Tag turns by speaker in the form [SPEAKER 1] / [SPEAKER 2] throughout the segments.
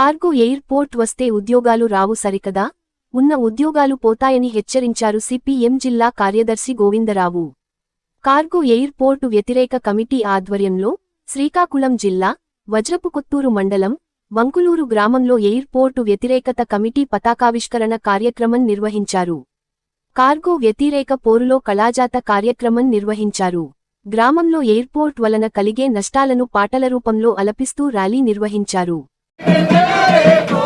[SPEAKER 1] Cargo airport వస్తే ఉద్యోగాలు రావు సరికదా? ఉన్న ఉద్యోగాలు పోతాయని హెచ్చరించారు సిపిఎం జిల్లా కార్యదర్శి గోవిందరావు. కార్గో ఎయిర్పోర్టు వ్యతిరేక కమిటీ ఆధ్వర్యంలో శ్రీకాకుళం జిల్లా వజ్రపుకొత్తూరు మండలం వంకులూరు గ్రామంలో ఎయిర్పోర్టు వ్యతిరేకత కమిటీ పతాకావిష్కరణ కార్యక్రమం నిర్వహించారు. కార్గో వ్యతిరేక పోరులో కళాజాత కార్యక్రమం నిర్వహించారు. గ్రామంలో ఎయిర్పోర్ట్ వలన కలిగే నష్టాలను పాటల రూపంలో అలపిస్తూ ర్యాలీ నిర్వహించారు.
[SPEAKER 2] కార్గో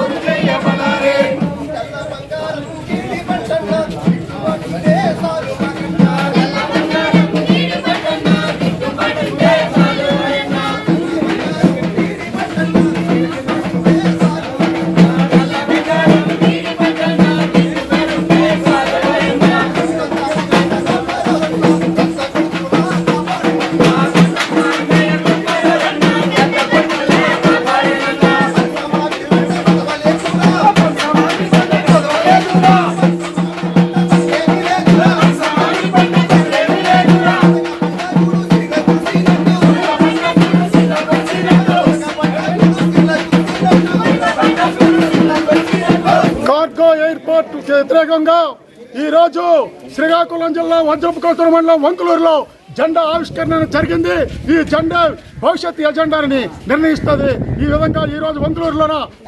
[SPEAKER 2] వ్యతిరేకంగా ఈ రోజు శ్రీకాకుళం జిల్లా వజ్రపుకోతల మండలం వంకులూరులో జెండా ఆవిష్కరణ జరిగింది. ఈ జెండా భవిష్యత్ ఎజెండాని నిర్ణయిస్తుంది. ఈ విధంగా ఈ రోజు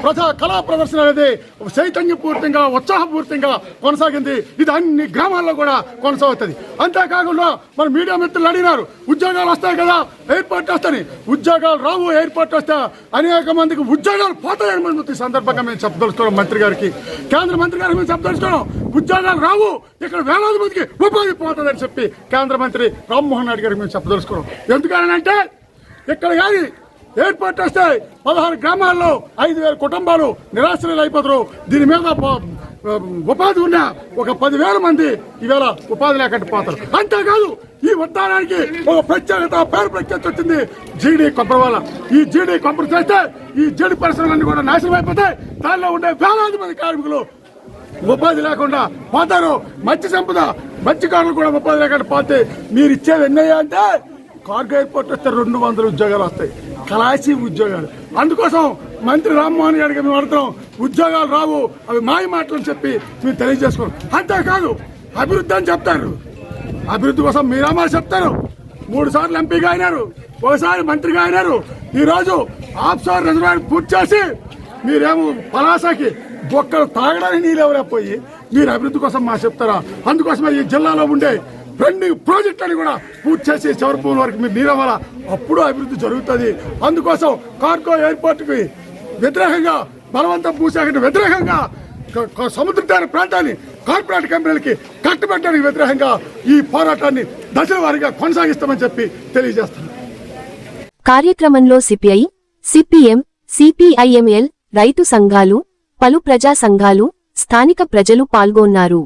[SPEAKER 2] ప్రజా కళా ప్రదర్శన అనేది చైతన్యపూర్తిగా ఉత్సాహపూర్తిగా కొనసాగింది. ఇది అన్ని గ్రామాల్లో కూడా కొనసాగుతుంది. అంతేకాకుండా మన మీడియా మిత్రులు అడిగినారు ఉద్యోగాలు వస్తాయి కదా ఎయిర్పోర్ట్ వస్తాయి ఉద్యోగాలు రావు ఎయిర్పోర్ట్ వస్తే అనేక మందికి ఉద్యోగాలు పోతాయని మనం ఈ సందర్భంగా మేము చెప్పదలుచుకోవడం మంత్రి గారికి. కేంద్ర మంత్రి గారికి మేము చెప్పదలుచుకోవడం ఉద్యోగాలు రావు ఇక్కడ వేలాది మందికి ఉపాధి పోతుందని చెప్పి కేంద్ర మంత్రి రామ్మోహన్ రెడ్డి గారికి మేము చెప్పదలుచుకున్నాం. ఎందుకనంటే ఇక్కడ కానీ ఎయిర్పోర్ట్ వస్తే పదహారు గ్రామాల్లో ఐదు వేల కుటుంబాలు నిరాశ్రయులు అయిపోతారు. దీని మీద ఉపాధి ఉన్న ఒక పదివేల మంది ఈవేళ ఉపాధి లేకుండా పోతారు. అంతేకాదు ఈ ఉద్దానానికి ఒక ప్రత్యేకత పేరు ప్రత్యేకత వచ్చింది జీడీ కొబ్బరి వల్ల. ఈ జీడీ కొబ్బరి చేస్తే ఈ జీడి పరిశ్రమలన్నీ కూడా నాశనం అయిపోతాయి. దానిలో ఉండే వేలాది మంది కార్మికులు ఉపాధి లేకుండా పోతారు. మత్స్య సంపద మత్స్యకారులు కూడా ఉపాధి లేకుండా పోతే. మీరు ఇచ్చేది ఎన్నయ్యా అంటే కార్గో ఎయిర్పోర్ట్ వస్తే రెండు వందల ఉద్యోగాలు వస్తాయి. కలాసి ఉద్యోగాలు. అందుకోసం మంత్రి రామ్మోహన్ గారికి మేము అడుగుతాం ఉద్యోగాలు రావు అవి మాయ మాటలు చెప్పి మీరు తెలియజేసుకోం అంతేకాదు అభివృద్ధి అని చెప్తారు. అభివృద్ధి కోసం మీరేమో చెప్తారు. మూడు సార్లు ఎంపీగా అయినారు ఒకసారి మంత్రిగా అయినారు. ఈ రోజు ఆఫ్సార్ రిజర్వాయర్ పూర్తి చేసి మీరేమో పలాసకి ఒక్కరు తాగడానికి నీళ్ళు పోయి? మీరు అభివృద్ధి కోసం మా చెప్తారా? అందుకోసమే ఈ జిల్లాలో ఉండే రెండు ప్రాజెక్టులను కూడా పూర్తి చేసి చివరిపూర్ వరకు మీరు నీరవ్వాలా అప్పుడు అభివృద్ధి జరుగుతుంది. అందుకోసం కార్గో ఎయిర్పోర్ట్కి వ్యతిరేకంగా బలవంతం భూసేకరణ వ్యతిరేకంగా సముద్ర తీర ప్రాంతాన్ని కార్పొరేట్ కంపెనీలకి కట్టుబెట్టడానికి వ్యతిరేకంగా ఈ పోరాటాన్ని దశల వారీగా కొనసాగిస్తామని చెప్పి తెలియజేస్తున్నాను
[SPEAKER 1] కార్యక్రమంలో సిపిఐ సిపిఎం సిపిఐఎంఎల్ రైతు సంఘాలు పలు ప్రజా సంఘాలు స్థానిక ప్రజలు పాల్గొన్నారు.